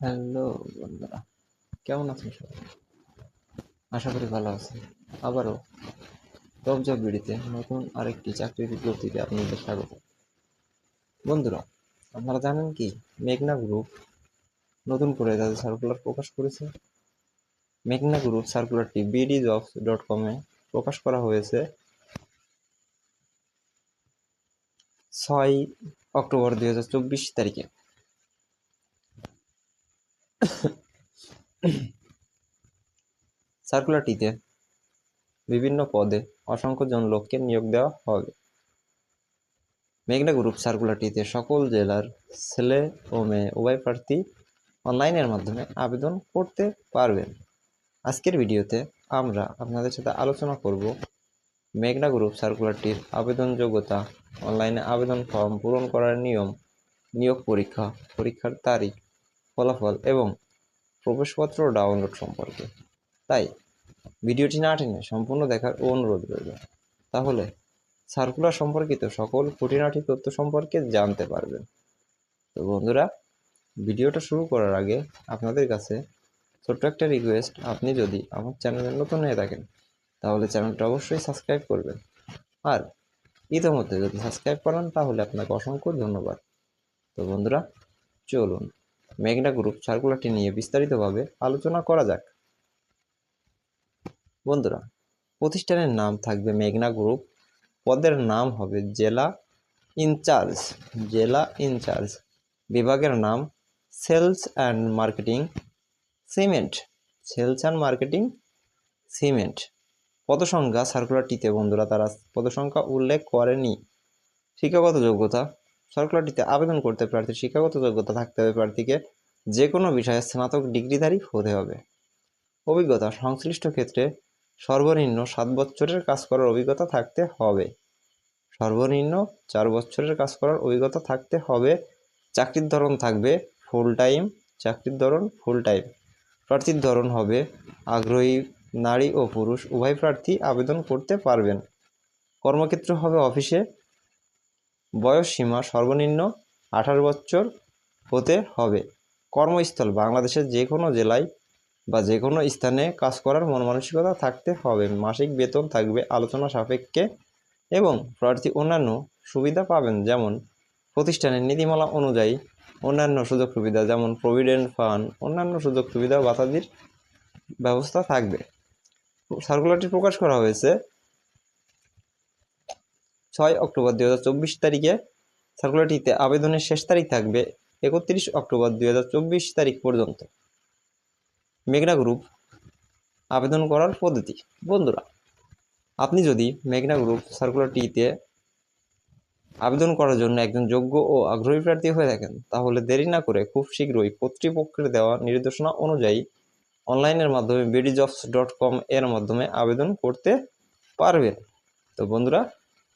Hello বন্ধুরা, কেমন আছেন সবাই? আশা করি ভালো আছেন। আবারও টপ জব বিডিতে নতুন আরেকটি চাকরি বিজ্ঞপ্তিতে আপনাদের স্বাগত। বন্ধুরা, আপনারা জানেন কি, মেঘনা গ্রুপ নতুন করে তাদের সার্কুলার প্রকাশ করেছে। মেঘনা গ্রুপ সার্কুলারটি বিডি জবস ডট কমে প্রকাশ করা হয়েছে ছয় অক্টোবর দুই হাজার চব্বিশ তারিখে। সার্কুলারটিতে বিভিন্ন পদে অসংখ্য জন লোককে নিয়োগ দেওয়া হবে। মেঘনা গ্রুপ সার্কুলারটিতে সকল জেলার ছেলে ও মেয়ে উভয় প্রার্থী অনলাইনের মাধ্যমে আবেদন করতে পারবেন। আজকের ভিডিওতে আমরা আপনাদের সাথে আলোচনা করব মেঘনা গ্রুপ সার্কুলারটির আবেদন যোগ্যতা অনলাইনে আবেদন ফর্ম পূরণ করার নিয়ম, নিয়োগ পরীক্ষা, পরীক্ষার তারিখ ফলাফল এবং প্রবেশপত্র ডাউনলোড সম্পর্কে। তাই, ভিডিওটি না টেনে সম্পূর্ণ দেখার অনুরোধ রইল। তাহলে সার্কুলার সম্পর্কিত সকল খুঁটিনাটি তথ্য সম্পর্কে জানতে পারবেন। তো বন্ধুরা, ভিডিওটা শুরু করার আগে আপনাদের কাছে ছোট্ট একটা রিকোয়েস্ট আপনি যদি আমার চ্যানেলে নতুন হয়ে থাকেন, তাহলে চ্যানেলটা অবশ্যই সাবস্ক্রাইব করবেন। আর ইতিমধ্যে যদি সাবস্ক্রাইব করেন, তাহলে আপনাকে অসংখ্য ধন্যবাদ। তো বন্ধুরা, চলুন। মেঘনা গ্রুপ সার্কুলারটি নিয়ে বিস্তারিতভাবে আলোচনা করা যাক। বন্ধুরা, প্রতিষ্ঠানের নাম থাকবে মেঘনা গ্রুপ। পদের নাম হবে জেলা ইনচার্জ। জেলা ইনচার্জ। বিভাগের নাম sales and marketing cement. Sales and marketing cement. পদসংখ্যা সার্কুলারটিতে বন্ধুরা তারা পদসংখ্যা উল্লেখ করেনি। শিক্ষাগত যোগ্যতা সার্কুলারটিতে আবেদন করতে প্রার্থীর শিক্ষাগত যোগ্যতা থাকতে হবে প্রার্থীকে। যে কোনো বিষয়ে স্নাতক ডিগ্রিধারী হতে হবে। অভিজ্ঞতা সংশ্লিষ্ট ক্ষেত্রে সর্বনিম্ন সাত বছরের কাজ করার অভিজ্ঞতা থাকতে হবে। সর্বনিম্ন চার বছরের কাজ করার অভিজ্ঞতা থাকতে হবে। চাকরির ধরন থাকবে ফুল টাইম চাকরির ধরন ফুল টাইম প্রার্থীর ধরন হবে আগ্রহী নারী ও পুরুষ, উভয় প্রার্থী আবেদন করতে পারবেন। কর্মক্ষেত্র হবে অফিসে। বয়স সীমা সর্বনিম্ন আঠারো বছর হতে হবে। কর্মস্থল বাংলাদেশের যে কোনো জেলায় বা যে কোনো স্থানে কাজ করার মন মানসিকতা থাকতে হবে। মাসিক বেতন থাকবে আলোচনা সাপেক্ষে এবং প্রার্থী অন্যান্য সুবিধা পাবেন, যেমন প্রতিষ্ঠানের নীতিমালা অনুযায়ী অন্যান্য সুযোগ সুবিধা, যেমন প্রভিডেন্ট ফান্ড, অন্যান্য সুযোগ সুবিধা বাতাদির ব্যবস্থা থাকবে। সার্কুলারটি প্রকাশ করা হয়েছে ছয় অক্টোবর দু হাজার চব্বিশ তারিখে। সার্কুলারটিতে আবেদনের শেষ তারিখ থাকবে একত্রিশ অক্টোবর দু হাজার চব্বিশ তারিখ পর্যন্ত। মেঘনা গ্রুপ, আবেদন করার পদ্ধতি। বন্ধুরা, আপনি যদি মেঘনা গ্রুপ সার্কুলারটিতে আবেদন করার জন্য একজন যোগ্য ও আগ্রহী প্রার্থী হয়ে থাকেন, তাহলে দেরি না করে খুব শীঘ্রই কর্তৃপক্ষের দেওয়া নির্দেশনা অনুযায়ী অনলাইনের মাধ্যমে বিডি জবস ডট কম এর মাধ্যমে আবেদন করতে পারবেন। তো বন্ধুরা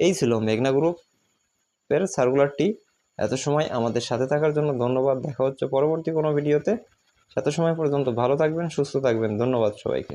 এই ছিল মেঘনা গ্রুপের সার্কুলারটি এত সময় আমাদের সাথে থাকার জন্য ধন্যবাদ। দেখা হচ্ছে পরবর্তী কোনো ভিডিওতে এত সময় পর্যন্ত ভালো থাকবেন, সুস্থ থাকবেন। ধন্যবাদ সবাইকে।